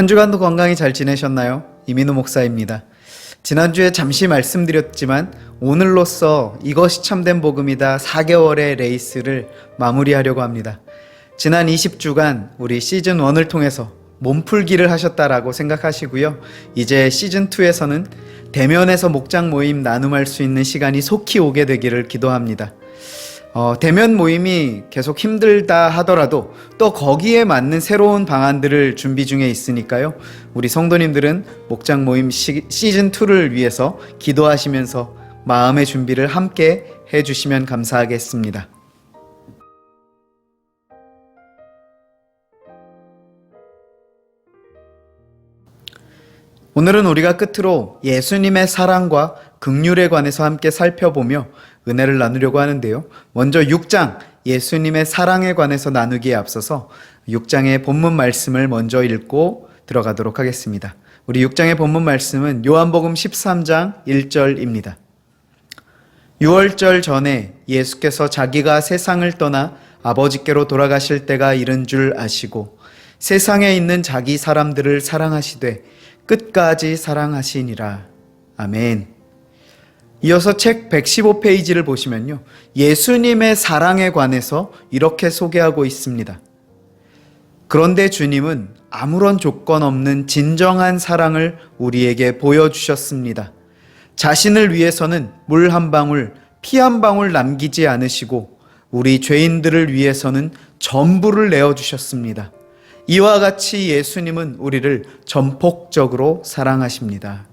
한 주간도 건강히 잘 지내셨나요? 이민우 목사입니다. 지난주에 잠시 말씀드렸지만 오늘로써 이것이 참된 복음이다 4개월의 레이스를 마무리하려고 합니다. 지난 20주간 우리 시즌 1을 통해서 몸풀기를 하셨다라고 생각하시고요. 이제 시즌 2에서는 대면에서 목장 모임 나눔할 수 있는 시간이 속히 오게 되기를 기도합니다. 어, 대면 모임이 계속 힘들다 하더라도 또 거기에 맞는 새로운 방안들을 준비 중에 있으니까요. 우리 성도님들은 목장 모임 시, 시즌 2를 위해서 기도하시면서 마음의 준비를 함께 해주시면 감사하겠습니다. 오늘은 우리가 끝으로 예수님의 사랑과 극률에 관해서 함께 살펴보며 은혜를 나누려고 하는데요. 먼저 6장 예수님의 사랑에 관해서 나누기에 앞서서 6장의 본문 말씀을 먼저 읽고 들어가도록 하겠습니다. 우리 6장의 본문 말씀은 요한복음 13장 1절입니다. 6월절 전에 예수께서 자기가 세상을 떠나 아버지께로 돌아가실 때가 이른 줄 아시고 세상에 있는 자기 사람들을 사랑하시되 끝까지 사랑하시니라. 아멘. 이어서 책 115페이지를 보시면요. 예수님의 사랑에 관해서 이렇게 소개하고 있습니다. 그런데 주님은 아무런 조건 없는 진정한 사랑을 우리에게 보여주셨습니다. 자신을 위해서는 물 한 방울, 피 한 방울 남기지 않으시고 우리 죄인들을 위해서는 전부를 내어주셨습니다. 이와 같이 예수님은 우리를 전폭적으로 사랑하십니다.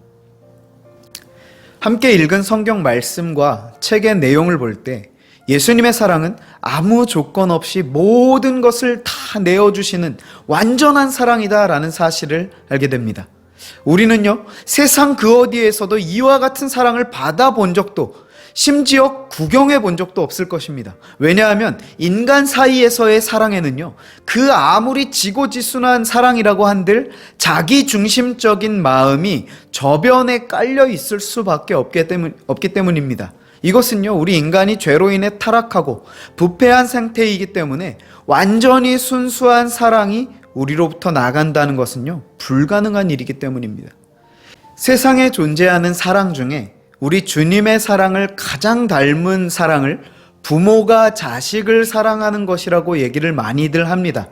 함께 읽은 성경 말씀과 책의 내용을 볼 때 예수님의 사랑은 아무 조건 없이 모든 것을 다 내어주시는 완전한 사랑이다라는 사실을 알게 됩니다. 우리는요, 세상 그 어디에서도 이와 같은 사랑을 받아본 적도 심지어 구경해 본 적도 없을 것입니다. 왜냐하면 인간 사이에서의 사랑에는요, 그 아무리 지고지순한 사랑이라고 한들 자기 중심적인 마음이 저변에 깔려 있을 수밖에 없기, 때문, 없기 때문입니다. 이것은요, 우리 인간이 죄로 인해 타락하고 부패한 상태이기 때문에 완전히 순수한 사랑이 우리로부터 나간다는 것은요, 불가능한 일이기 때문입니다. 세상에 존재하는 사랑 중에 우리 주님의 사랑을 가장 닮은 사랑을 부모가 자식을 사랑하는 것이라고 얘기를 많이들 합니다.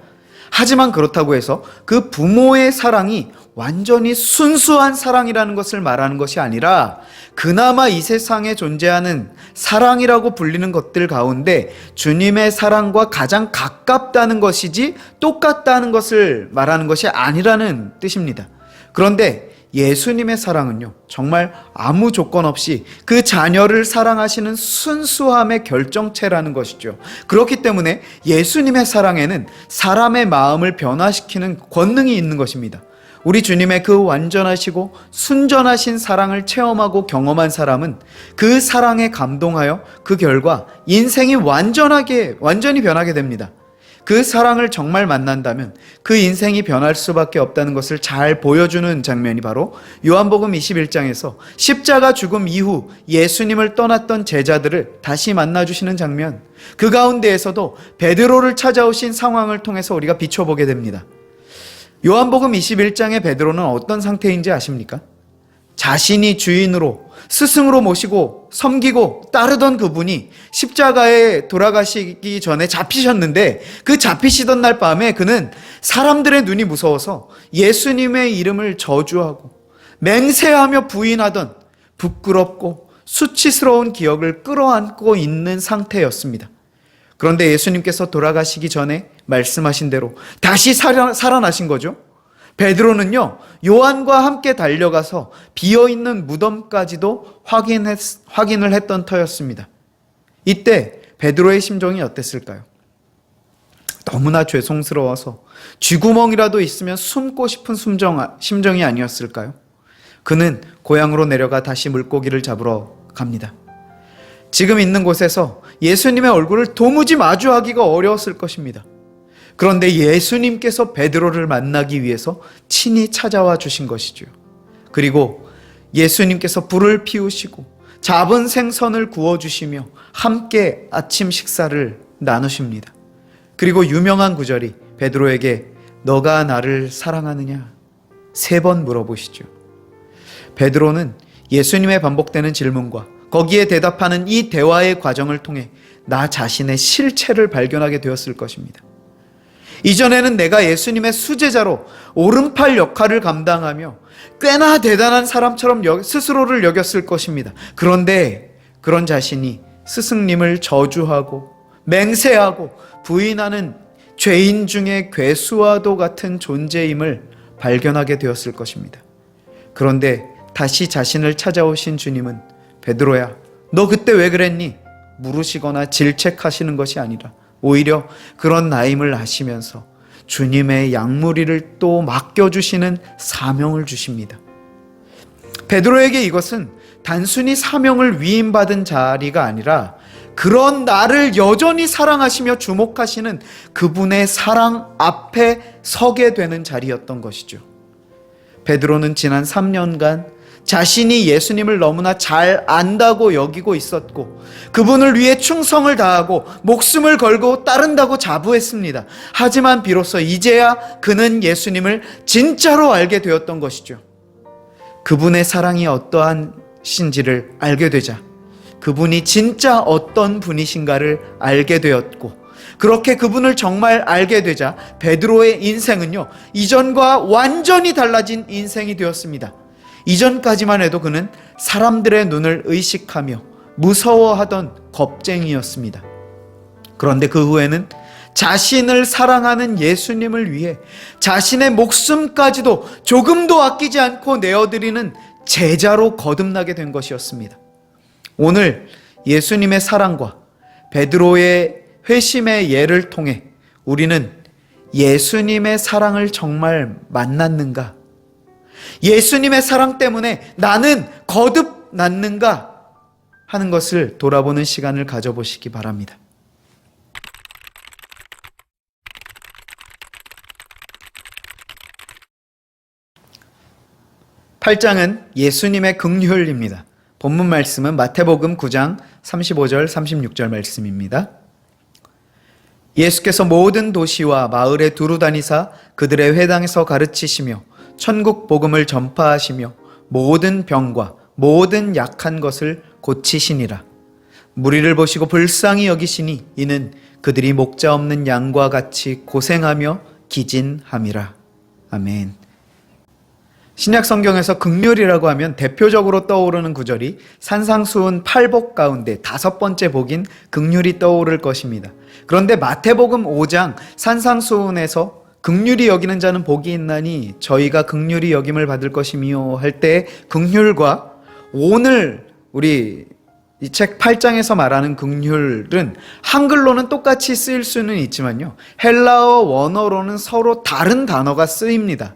하지만 그렇다고 해서 그 부모의 사랑이 완전히 순수한 사랑이라는 것을 말하는 것이 아니라 그나마 이 세상에 존재하는 사랑이라고 불리는 것들 가운데 주님의 사랑과 가장 가깝다는 것이지 똑같다는 것을 말하는 것이 아니라는 뜻입니다. 그런데 예수님의 사랑은요, 정말 아무 조건 없이 그 자녀를 사랑하시는 순수함의 결정체라는 것이죠. 그렇기 때문에 예수님의 사랑에는 사람의 마음을 변화시키는 권능이 있는 것입니다. 우리 주님의 그 완전하시고 순전하신 사랑을 체험하고 경험한 사람은 그 사랑에 감동하여 그 결과 인생이 완전하게, 완전히 변하게 됩니다. 그 사랑을 정말 만난다면 그 인생이 변할 수밖에 없다는 것을 잘 보여주는 장면이 바로 요한복음 21장에서 십자가 죽음 이후 예수님을 떠났던 제자들을 다시 만나주시는 장면. 그 가운데에서도 베드로를 찾아오신 상황을 통해서 우리가 비춰보게 됩니다. 요한복음 21장의 베드로는 어떤 상태인지 아십니까? 자신이 주인으로 스승으로 모시고 섬기고 따르던 그분이 십자가에 돌아가시기 전에 잡히셨는데 그 잡히시던 날 밤에 그는 사람들의 눈이 무서워서 예수님의 이름을 저주하고 맹세하며 부인하던 부끄럽고 수치스러운 기억을 끌어안고 있는 상태였습니다. 그런데 예수님께서 돌아가시기 전에 말씀하신 대로 다시 살아, 살아나신 거죠. 베드로는요, 요한과 함께 달려가서 비어있는 무덤까지도 확인했, 확인을 했던 터였습니다. 이때 베드로의 심정이 어땠을까요? 너무나 죄송스러워서 쥐구멍이라도 있으면 숨고 싶은 숨정, 심정이 아니었을까요? 그는 고향으로 내려가 다시 물고기를 잡으러 갑니다. 지금 있는 곳에서 예수님의 얼굴을 도무지 마주하기가 어려웠을 것입니다. 그런데 예수님께서 베드로를 만나기 위해서 친히 찾아와 주신 것이죠. 그리고 예수님께서 불을 피우시고 잡은 생선을 구워 주시며 함께 아침 식사를 나누십니다. 그리고 유명한 구절이 베드로에게 너가 나를 사랑하느냐 세 번 물어보시죠. 베드로는 예수님의 반복되는 질문과 거기에 대답하는 이 대화의 과정을 통해 나 자신의 실체를 발견하게 되었을 것입니다. 이전에는 내가 예수님의 수제자로 오른팔 역할을 감당하며 꽤나 대단한 사람처럼 여- 스스로를 여겼을 것입니다. 그런데 그런 자신이 스승님을 저주하고 맹세하고 부인하는 죄인 중에 괴수와도 같은 존재임을 발견하게 되었을 것입니다. 그런데 다시 자신을 찾아오신 주님은 베드로야, 너 그때 왜 그랬니? 물으시거나 질책하시는 것이 아니라 오히려 그런 나임을 아시면서 주님의 양무리를 또 맡겨주시는 사명을 주십니다. 베드로에게 이것은 단순히 사명을 위임받은 자리가 아니라 그런 나를 여전히 사랑하시며 주목하시는 그분의 사랑 앞에 서게 되는 자리였던 것이죠. 베드로는 지난 3년간 자신이 예수님을 너무나 잘 안다고 여기고 있었고 그분을 위해 충성을 다하고 목숨을 걸고 따른다고 자부했습니다. 하지만 비로소 이제야 그는 예수님을 진짜로 알게 되었던 것이죠. 그분의 사랑이 어떠한 신지를 알게 되자 그분이 진짜 어떤 분이신가를 알게 되었고 그렇게 그분을 정말 알게 되자 베드로의 인생은요 이전과 완전히 달라진 인생이 되었습니다. 이전까지만 해도 그는 사람들의 눈을 의식하며 무서워하던 겁쟁이였습니다. 그런데 그 후에는 자신을 사랑하는 예수님을 위해 자신의 목숨까지도 조금도 아끼지 않고 내어드리는 제자로 거듭나게 된 것이었습니다. 오늘 예수님의 사랑과 베드로의 회심의 예를 통해 우리는 예수님의 사랑을 정말 만났는가? 예수님의 사랑 때문에 나는 거듭났는가? 하는 것을 돌아보는 시간을 가져보시기 바랍니다. 8장은 예수님의 긍휼입니다. 본문 말씀은 마태복음 9장 35절 36절 말씀입니다. 예수께서 모든 도시와 마을에 두루 다니사 그들의 회당에서 가르치시며 천국 복음을 전파하시며 모든 병과 모든 약한 것을 고치시니라. 무리를 보시고 불쌍히 여기시니 이는 그들이 목자 없는 양과 같이 고생하며 기진함이라. 아멘. 신약 성경에서 극률이라고 하면 대표적으로 떠오르는 구절이 산상수훈 8복 가운데 다섯 번째 복인 극률이 떠오를 것입니다. 그런데 마태복음 5장 산상수훈에서 극률이 여기는 자는 복이 있나니 저희가 극률이 여김을 받을 것이미요 할때 극률과 오늘 우리 이 책 8장에서 말하는 극률은 한글로는 똑같이 쓰일 수는 있지만요. 헬라어 원어로는 서로 다른 단어가 쓰입니다.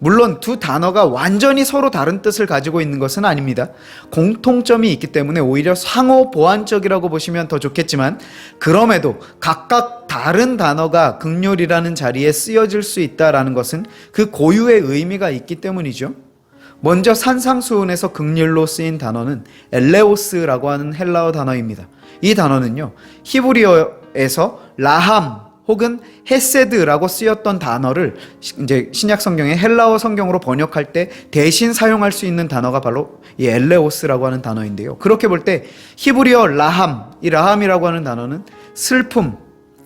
물론 두 단어가 완전히 서로 다른 뜻을 가지고 있는 것은 아닙니다. 공통점이 있기 때문에 오히려 상호 보완적이라고 보시면 더 좋겠지만 그럼에도 각각 다른 단어가 극률이라는 자리에 쓰여질 수 있다라는 것은 그 고유의 의미가 있기 때문이죠. 먼저 산상수훈에서 극률로 쓰인 단어는 엘레오스라고 하는 헬라어 단어입니다. 이 단어는요. 히브리어에서 라함 혹은 헤세드라고 쓰였던 단어를 시- 이제 신약 성경의 헬라어 성경으로 번역할 때 대신 사용할 수 있는 단어가 바로 이 엘레오스라고 하는 단어인데요. 그렇게 볼 때 히브리어 라함, 이 라함이라고 하는 단어는 슬픔,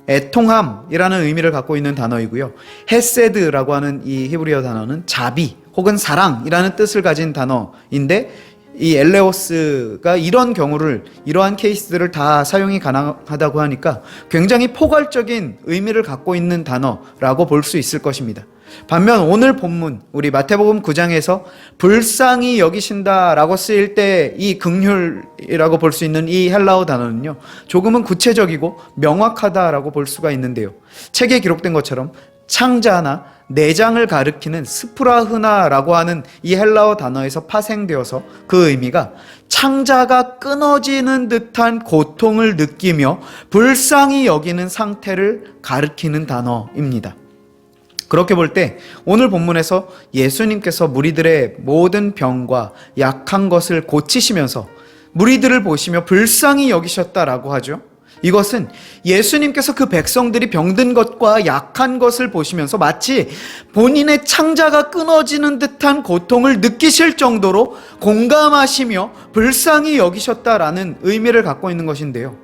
애통함이라는 의미를 갖고 있는 단어이고요. 헤세드라고 하는 이 히브리어 단어는 자비 혹은 사랑이라는 뜻을 가진 단어인데 이 엘레오스가 이런 경우를 이러한 케이스들을 다 사용이 가능하다고 하니까 굉장히 포괄적인 의미를 갖고 있는 단어라고 볼 수 있을 것입니다. 반면 오늘 본문 우리 마태복음 9장에서 불쌍히 여기신다라고 쓰일 때이 긍휼이라고 볼 수 있는 이 헬라어 단어는요. 조금은 구체적이고 명확하다라고 볼 수가 있는데요. 책에 기록된 것처럼 창자나 내장을 가리키는 스프라흐나라고 하는 이 헬라어 단어에서 파생되어서 그 의미가 창자가 끊어지는 듯한 고통을 느끼며 불쌍히 여기는 상태를 가리키는 단어입니다. 그렇게 볼 때 오늘 본문에서 예수님께서 무리들의 모든 병과 약한 것을 고치시면서 무리들을 보시며 불쌍히 여기셨다라고 하죠. 이것은 예수님께서 그 백성들이 병든 것과 약한 것을 보시면서 마치 본인의 창자가 끊어지는 듯한 고통을 느끼실 정도로 공감하시며 불쌍히 여기셨다라는 의미를 갖고 있는 것인데요.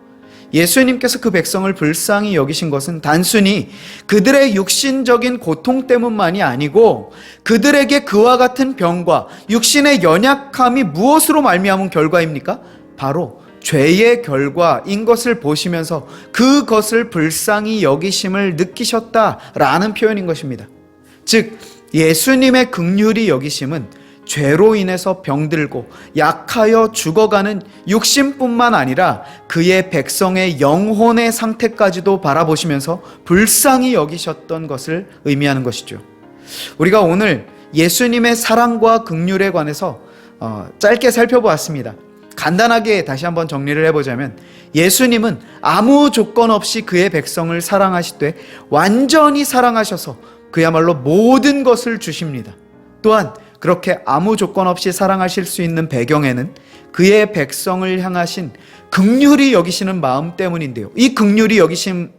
예수님께서 그 백성을 불쌍히 여기신 것은 단순히 그들의 육신적인 고통 때문만이 아니고 그들에게 그와 같은 병과 육신의 연약함이 무엇으로 말미암은 결과입니까? 바로 죄의 결과인 것을 보시면서 그것을 불쌍히 여기심을 느끼셨다라는 표현인 것입니다. 즉 예수님의 극률이 여기심은 죄로 인해서 병들고 약하여 죽어가는 육신뿐만 아니라 그의 백성의 영혼의 상태까지도 바라보시면서 불쌍히 여기셨던 것을 의미하는 것이죠. 우리가 오늘 예수님의 사랑과 극률에 관해서 어, 짧게 살펴보았습니다. 간단하게 다시 한번 정리를 해보자면 예수님은 아무 조건 없이 그의 백성을 사랑하시되 완전히 사랑하셔서 그야말로 모든 것을 주십니다. 또한 그렇게 아무 조건 없이 사랑하실 수 있는 배경에는 그의 백성을 향하신 극률이 여기시는 마음 때문인데요. 이 극률이 여기심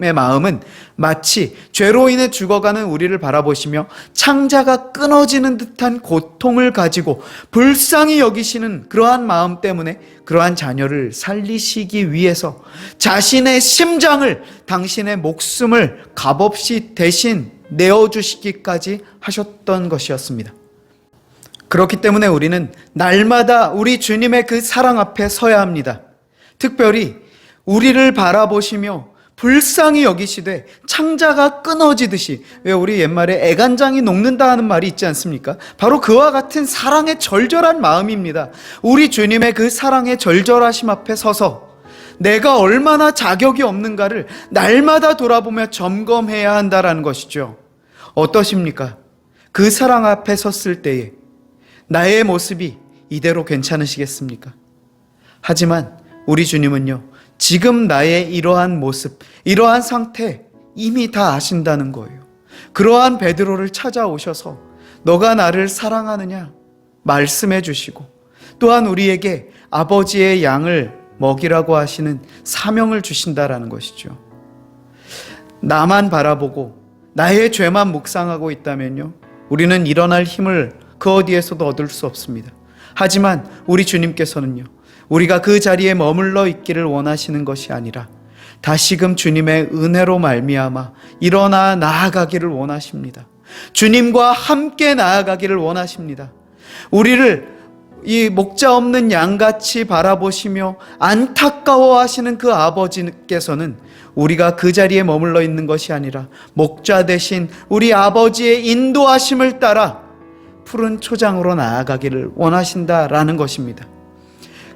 의 마음은 마치 죄로 인해 죽어가는 우리를 바라보시며 창자가 끊어지는 듯한 고통을 가지고 불쌍히 여기시는 그러한 마음 때문에 그러한 자녀를 살리시기 위해서 자신의 심장을 당신의 목숨을 값없이 대신 내어주시기까지 하셨던 것이었습니다. 그렇기 때문에 우리는 날마다 우리 주님의 그 사랑 앞에 서야 합니다. 특별히 우리를 바라보시며 불쌍히 여기시되 창자가 끊어지듯이 왜 우리 옛말에 애간장이 녹는다 하는 말이 있지 않습니까? 바로 그와 같은 사랑의 절절한 마음입니다. 우리 주님의 그 사랑의 절절하심 앞에 서서 내가 얼마나 자격이 없는가를 날마다 돌아보며 점검해야 한다라는 것이죠. 어떠십니까? 그 사랑 앞에 섰을 때에 나의 모습이 이대로 괜찮으시겠습니까? 하지만 우리 주님은요, 지금 나의 이러한 모습, 이러한 상태 이미 다 아신다는 거예요. 그러한 베드로를 찾아오셔서 너가 나를 사랑하느냐 말씀해 주시고 또한 우리에게 아버지의 양을 먹이라고 하시는 사명을 주신다라는 것이죠. 나만 바라보고 나의 죄만 묵상하고 있다면요. 우리는 일어날 힘을 그 어디에서도 얻을 수 없습니다. 하지만 우리 주님께서는요. 우리가 그 자리에 머물러 있기를 원하시는 것이 아니라 다시금 주님의 은혜로 말미암아 일어나 나아가기를 원하십니다. 주님과 함께 나아가기를 원하십니다. 우리를 이 목자 없는 양같이 바라보시며 안타까워 하시는 그 아버지께서는 우리가 그 자리에 머물러 있는 것이 아니라 목자 대신 우리 아버지의 인도하심을 따라 푸른 초장으로 나아가기를 원하신다라는 것입니다.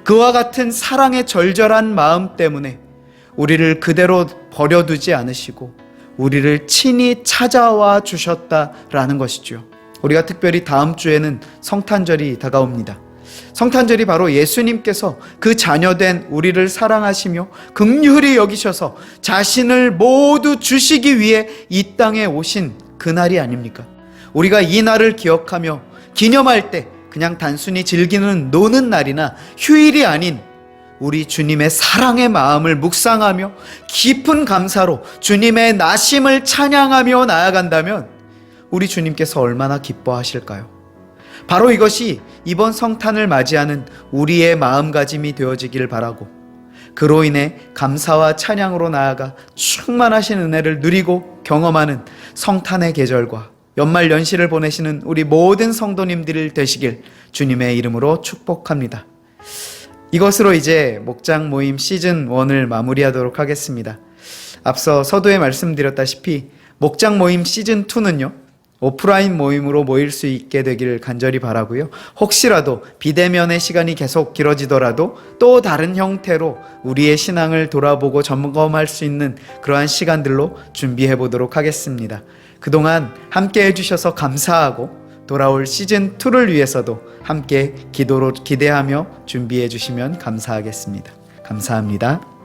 그와 같은 사랑의 절절한 마음 때문에 우리를 그대로 버려두지 않으시고 우리를 친히 찾아와 주셨다라는 것이죠. 우리가 특별히 다음 주에는 성탄절이 다가옵니다. 성탄절이 바로 예수님께서 그 자녀된 우리를 사랑하시며 극률히 여기셔서 자신을 모두 주시기 위해 이 땅에 오신 그날이 아닙니까? 우리가 이 날을 기억하며 기념할 때 그냥 단순히 즐기는 노는 날이나 휴일이 아닌 우리 주님의 사랑의 마음을 묵상하며 깊은 감사로 주님의 나심을 찬양하며 나아간다면 우리 주님께서 얼마나 기뻐하실까요? 바로 이것이 이번 성탄을 맞이하는 우리의 마음가짐이 되어지길 바라고 그로 인해 감사와 찬양으로 나아가 충만하신 은혜를 누리고 경험하는 성탄의 계절과 연말 연시를 보내시는 우리 모든 성도님들 되시길 주님의 이름으로 축복합니다. 이것으로 이제 목장 모임 시즌 1을 마무리하도록 하겠습니다. 앞서 서두에 말씀드렸다시피 목장 모임 시즌 2는요. 오프라인 모임으로 모일 수 있게 되기를 간절히 바라고요. 혹시라도 비대면의 시간이 계속 길어지더라도 또 다른 형태로 우리의 신앙을 돌아보고 점검할 수 있는 그러한 시간들로 준비해 보도록 하겠습니다. 그동안 함께 해주셔서 감사하고 돌아올 시즌 2를 위해서도 함께 기도로 기대하며 준비해 주시면 감사하겠습니다. 감사합니다.